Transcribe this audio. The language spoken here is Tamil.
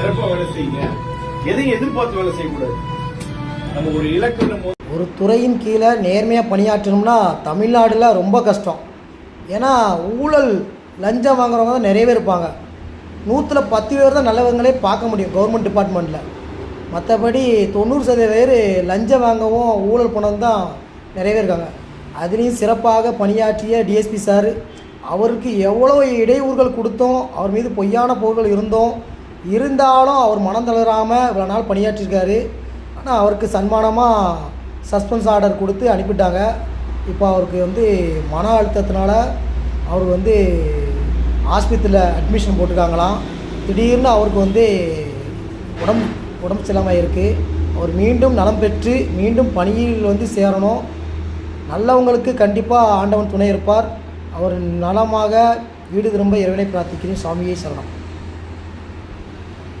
சிறப்பா வேலை செய்யுங்க. எதையும் எதிர்பார்த்து வேலை செய்யக்கூடாது. நம்ம ஒரு இலக்கு ஒரு துறையின் கீழே நேர்மையாக பணியாற்றணும்னா தமிழ்நாடுல ரொம்ப கஷ்டம். ஏன்னா ஊழல் லஞ்சம் வாங்குறவங்க தான் நிறைய பேர் இருப்பாங்க. நூற்றில் பத்து பேர் தான் நல்லவங்களே பார்க்க முடியும் கவர்மெண்ட் டிபார்ட்மெண்ட்டில் மற்றபடி தொண்ணூறு சதவீத பேர் லஞ்சம் வாங்கவும் ஊழல் பண்ணவும் தான் நிறைய பேர் இருக்காங்க. அதுலேயும் சிறப்பாக பணியாற்றிய டிஎஸ்பி சார் அவருக்கு எவ்வளோ இடையூறுகள் கொடுத்தோம் அவர் மீது பொய்யான போர்கள் இருந்தோம் இருந்தாலும் அவர் மனம் தளராமல் இவ்வளோ நாள் பணியாற்றிருக்காரு. ஆனால் அவருக்கு சன்மானமாக சஸ்பென்ஸ் ஆர்டர் கொடுத்து அனுப்பிட்டாங்க. இப்போ அவருக்கு வந்து மன அழுத்தத்தினால அவர் வந்து ஆஸ்பத்திரியில் அட்மிஷன் போட்டிருக்காங்களாம். திடீர்னு அவருக்கு வந்து உடம்பு உடம்பு சரியில்லாமல் இருக்குது அவர் மீண்டும் நலம் பெற்று மீண்டும் பணியில் வந்து சேரணும். நல்லவங்களுக்கு கண்டிப்பாக ஆண்டவன் துணை இருப்பார். அவர் நலமாக வீடு திரும்ப இறைவனை பிரார்த்திக்கிறேன். சுவாமியை சரணம்.